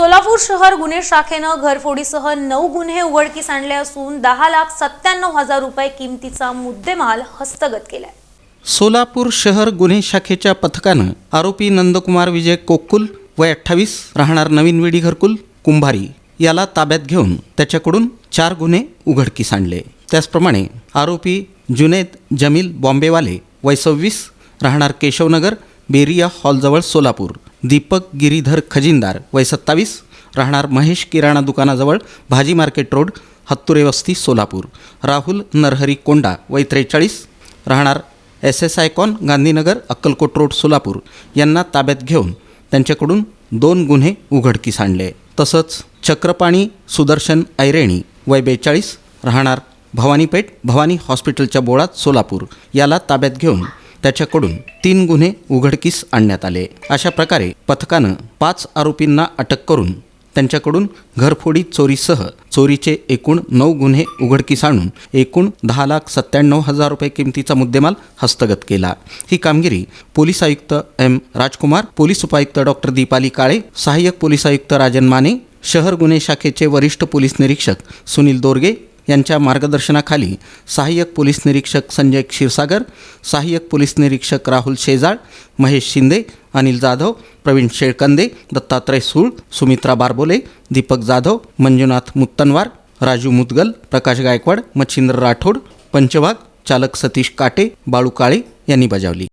सोलापूर शहर गुन्हे शाखेनं घरफोडीसह नऊ गुन्हे उघडकीस आणले असून दहा लाख सत्त्याण्णव हजार रुपये किमतीचा मुद्देमाल हस्तगत केलाय. सोलापूर शहर गुन्हे शाखेच्या पथकानं आरोपी नंदकुमार विजय कोकुल वय अठ्ठावीस राहणार नवीन विडी घरकुल कुंभारी याला ताब्यात घेऊन त्याच्याकडून चार गुन्हे उघडकीस आणले. त्याचप्रमाणे आरोपी जुनेद जमील बॉम्बेवाले वय सव्वीस राहणार केशवनगर बेरिया हॉलजवळ सोलापूर. दीपक गिरीधर खजिनदार. वय सत्तावीस. राहणार महेश किराणा दुकानाजवळ भाजी मार्केट रोड हत्तुरे वस्ती सोलापूर. राहुल नरहरी कोंडा. वय त्रेचाळीस. राहणार S S icon Gandhinagar Akkalkot road Solapur. यांना ताब्यात घेऊन त्यांच्याकडून दोन गुन्हे उघडकीस आणले. तसंच चक्रपाणी सुदर्शन ऐरेणी. वय बेचाळीस. राहणार भवानीपेठ भवानी हॉस्पिटलच्या बोळात सोलापूर. याला ताब्यात घेऊन त्याच्याकडून तीन गुन्हे उघडकीस आणण्यात आले. अशा प्रकारे पथकानं पाच आरोपींना अटक करून त्यांच्याकडून घरफोडी चोरीसह चोरीचे एकूण नऊ गुन्हे उघडकीस आणून एकूण दहा लाख सत्त्याण्णव हजार रुपये किमतीचा मुद्देमाल हस्तगत केला. ही कामगिरी पोलीस आयुक्त एम. राजकुमार पोलीस उपायुक्त डॉक्टर दीपाली काळे सहाय्यक पोलीस आयुक्त राजन माने शहर गुन्हे शाखेचे वरिष्ठ पोलीस निरीक्षक सुनील दोरगे यांच्या मार्गदर्शनाखाली सहाय्यक पोलीस निरीक्षक संजय क्षीरसागर सहाय्यक पोलीस निरीक्षक राहुल शेजाळ महेश शिंदे अनिल जाधव प्रवीण शेळकंदे दत्तात्रय सूळ सुमित्रा बारबोले दीपक जाधव मंजुनाथ मुत्तनवार राजू मुदगल प्रकाश गायकवाड मच्छिंद्र राठोड पंचवाग चालक सतीश काटे बाळू काळे यांनी बजावली.